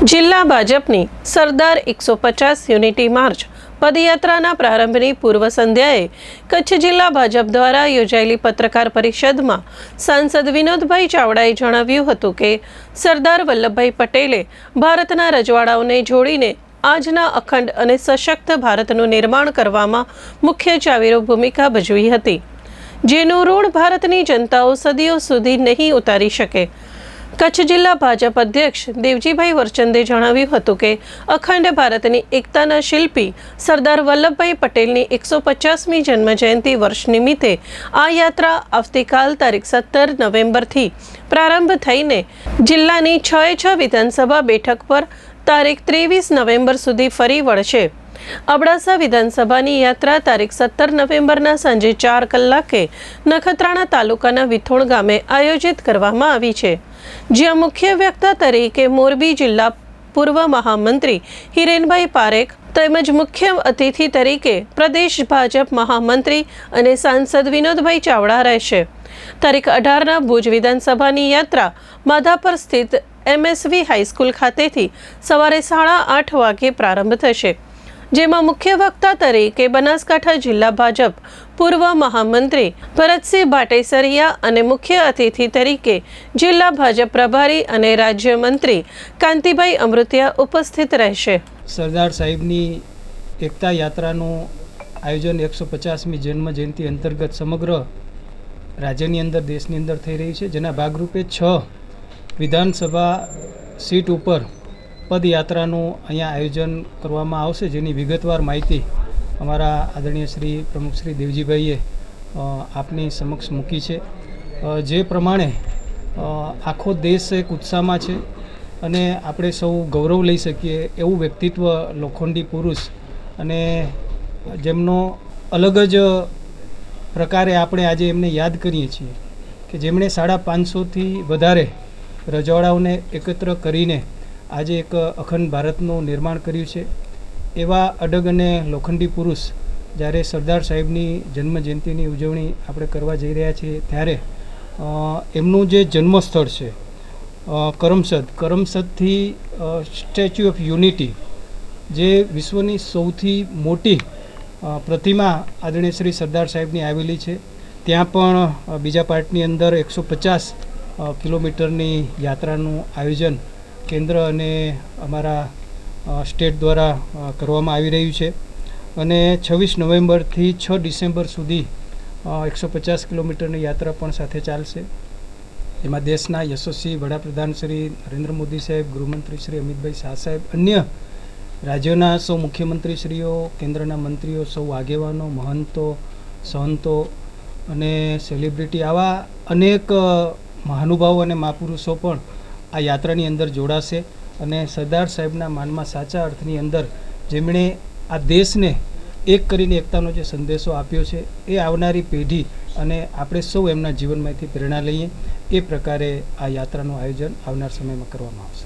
જિલ્લા ભાજપની સરદાર એકસો પચાસ યુનિટી માર્ચ પદયાત્રાના પ્રારંભની પૂર્વ સંધ્યાએ કચ્છ જિલ્લા ભાજપ દ્વારા યોજાયેલી પત્રકાર પરિષદમાં સાંસદ વિનોદભાઈ ચાવડાએ જણાવ્યું હતું કે સરદાર વલ્લભભાઈ પટેલે ભારતના રજવાડાઓને જોડીને આજના અખંડ અને સશક્ત ભારતનું નિર્માણ કરવામાં મુખ્ય ચાવીરો ભૂમિકા ભજવી હતી. જેનું ઋણ ભારતની જનતાઓ સદીઓ સુધી નહીં ઉતારી શકે. કચ્છ જિલ્લા ભાજપ અધ્યક્ષ દેવજીભાઈ વરચંદે જણાવ્યું હતું કે અખંડ ભારતની એકતાના શિલ્પી સરદાર વલ્લભભાઈ પટેલની એકસો પચાસમી જન્મજયંતિ વર્ષ નિમિત્તે આ યાત્રા આવતીકાલ તારીખ સત્તર નવેમ્બરથી પ્રારંભ થઈને જિલ્લાની છ છ વિધાનસભા બેઠક પર તારીખ ત્રેવીસ નવેમ્બર સુધી ફરી વળશે. અબડાસા વિધાનસભાની યાત્રા તારીખ સત્તર નવેમ્બરના સાંજે ચાર કલાકે નખત્રાણા તાલુકાના વિથોણ ગામે આયોજિત કરવામાં આવી છે. જ્યાં મુખ્ય વ્યક્તા તરીકે મોરબી જિલ્લા પૂર્વ મહામંત્રી હિરેનભાઈ પારેખ તેમજ મુખ્ય અતિથિ તરીકે પ્રદેશ ભાજપ મહામંત્રી અને સાંસદ વિનોદભાઈ ચાવડા રહેશે. તારીખ અઢારના ભુજ વિધાનસભાની યાત્રા માધાપર સ્થિત એમએસવી હાઈસ્કૂલ ખાતેથી સવારે સાડા આઠ વાગે પ્રારંભ થશે. જેમાં મુખ્ય વક્તા તરીકે બનાસકાંઠા જિલ્લા ભાજપ પૂર્વ મહામંત્રી ભરતસિંહ ભાટેસરિયા અને મુખ્ય અતિથિ તરીકે જિલ્લા ભાજપ પ્રભારી અને રાજ્યમંત્રી કાંતિભાઈ અમૃતિયા ઉપસ્થિત રહેશે. સરદાર સાહેબની એકતા યાત્રાનું આયોજન એકસો પચાસમી જન્મ જયંતિ અંતર્ગત સમગ્ર રાજ્યની અંદર, દેશની અંદર થઈ રહી છે. જેના ભાગરૂપે છ વિધાનસભા સીટ ઉપર પદયાત્રાનું અહીંયા આયોજન કરવામાં આવશે, જેની વિગતવાર માહિતી અમારા આદરણીય શ્રી પ્રમુખ શ્રી દેવજીભાઈએ આપની સમક્ષ મૂકી છે. જે પ્રમાણે આખો દેશ એક ઉત્સાહમાં છે અને આપણે સૌ ગૌરવ લઈ શકીએ એવું વ્યક્તિત્વ લોખંડી પુરુષ અને જેમનો અલગ જ પ્રકારે આપણે આજે એમને યાદ કરીએ છીએ કે જેમણે સાડા પાંચસોથી વધારે રજવાડાઓને એકત્ર કરીને આજે એક અખંડ ભારતનું નિર્માણ કર્યું છે. એવા અડગ અને લોખંડી પુરુષ જ્યારે સરદાર સાહેબની જન્મ જયંતિની ઉજવણી આપણે કરવા જઈ રહ્યા છીએ ત્યારે એમનું જે જન્મસ્થળ છે કરમસદ, કરમસદથી સ્ટેચ્યુ ઓફ યુનિટી, જે વિશ્વની સૌથી મોટી પ્રતિમા આદરણીય શ્રી સરદાર સાહેબની આવેલી છે. ત્યાં પણ બીજા પાર્ટની અંદર એકસો પચાસ કિલોમીટરની યાત્રાનું આયોજન કેન્દ્ર અને અમારા સ્ટેટ દ્વારા કરવામાં આવી રહ્યું છે. અને છવ્વીસ નવેમ્બરથી છ ડિસેમ્બર સુધી એકસો પચાસ કિલોમીટરની યાત્રા પણ સાથે ચાલશે. એમાં દેશના યશસ્વી વડાપ્રધાન શ્રી નરેન્દ્ર મોદી સાહેબ, ગૃહમંત્રી શ્રી અમિતભાઈ શાહ સાહેબ, અન્ય રાજ્યોના સૌ મુખ્યમંત્રીશ્રીઓ, કેન્દ્રના મંત્રીઓ, સૌ આગેવાનો, મહંતો, સંતો અને સેલિબ્રિટી, આવા અનેક મહાનુભાવો અને મહાપુરુષો પણ આ યાત્રાની અંદર જોડાશે અને સરદાર સાહેબના માનમાં સાચા અર્થની અંદર જેમણે આ દેશને એક કરીને એકતાનો જે સંદેશો આપ્યો છે, એ આવનારી પેઢી અને આપણે સૌ એમના જીવનમાંથી પ્રેરણા લઈએ. એ પ્રકારે આ યાત્રાનું આયોજન આવનાર સમયમાં કરવામાં આવશે.